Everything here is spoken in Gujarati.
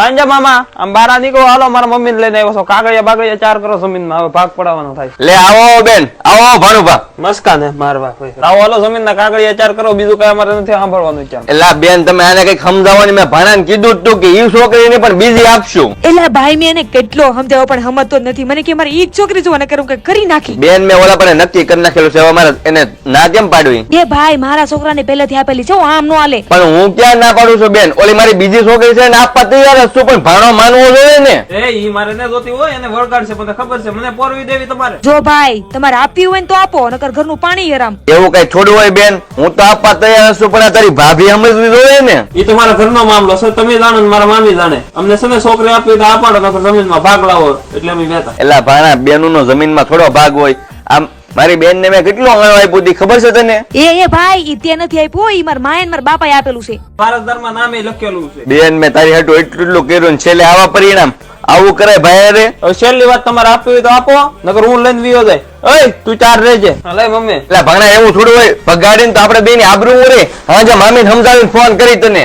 સાંજે મામા આમ બારા નીકળો હાલો મારા મમ્મી લઈને આવ્યો છો. કાગળિયા બાગળિયા ચાર કરો જમીનમાં હવે ભાગ પડાવવાનો થાય લે આવો બેન. આવો ભાનુભા મસ્કા ને મારવા આવો હાલો જમીન ના કાગળિયા ચાર કરો બીજું કઈ અમારે નથી સાંભળવાનું ચાલ એટલે બેન તમે આને કઈ સમજાવવાની મેં ભાણાને કીધું તું કે ઈ છોકરીને પણ બીજી આપશું. એલા ભાઈ મેં એને કેટલો સમજાવો પણ સમજતો જ નથી. મને કે મારી એક છોકરી જોવાને કરું કે કરી નાખી? બેન મેં ઓલા પણ નક્કી કરી નાખેલું છે હવે મારે એને ના કેમ પાડવી? એ ભાઈ મારા છોકરાને પહેલેથી આપેલી છે હું આમ નો આલે પણ હું ક્યાં ના પાડું છું બેન? ઓલી મારી બીજી છોકરી છે ને આપવા તૈયાર છું પણ ભાણો માનવો જોઈએ ને? એ ઈ મારે ને જોતી હોય એને વળગાડશે મને ખબર છે મને પોરવી દેવી તમારે. જો ભાઈ તમારે આપી હોય ને તો આપો નકર ઘરનું પાણી હરામ. એવું કઈ થોડું હોય બેન? હું તો આપવા તૈયાર છું પણ આ તારી ભાભી સમજવી જોઈએ ને? ઈ તમારા મારા ઘરનો મામલો છે તમે જાણો ને મારા મામી જાણે. અમને છે ને છોકરી આપી તો આપાડો નકર જમીનમાં ભાગ લાવો એટલે અમે બેતા એલા ભાણા બેનનો જમીનમાં થોડો ભાગ હોય. આમ મારી બેન ને મેં કેટલું અણો આપ્યું હતી? ખબર છે તને? એ એ ભાઈ ઈ તે નથી આપ્યું ઈ મારા માએ ને મારા બાપાએ આપેલું છે. ભારતમાં નામે લખેલું છે. બેન મેં તારી હાટું એટલું એટલું કર્યું ને છેલ્લે આવા પરિણામ. આવું કરે ભાઈ રે હવે છેલ્લી વાત તમારે આપવી હોય તો આપો નકર હું લઈને વિયો જાય. ઓય તું ચાર રહેજે. લે મમ્મી. એટલે ભણા એવું થોડું હોય. ભગાડીને તો આપણે બેની આબરૂ ઉરે હા જે મામીને સમજાવીને ફોન કરી તને.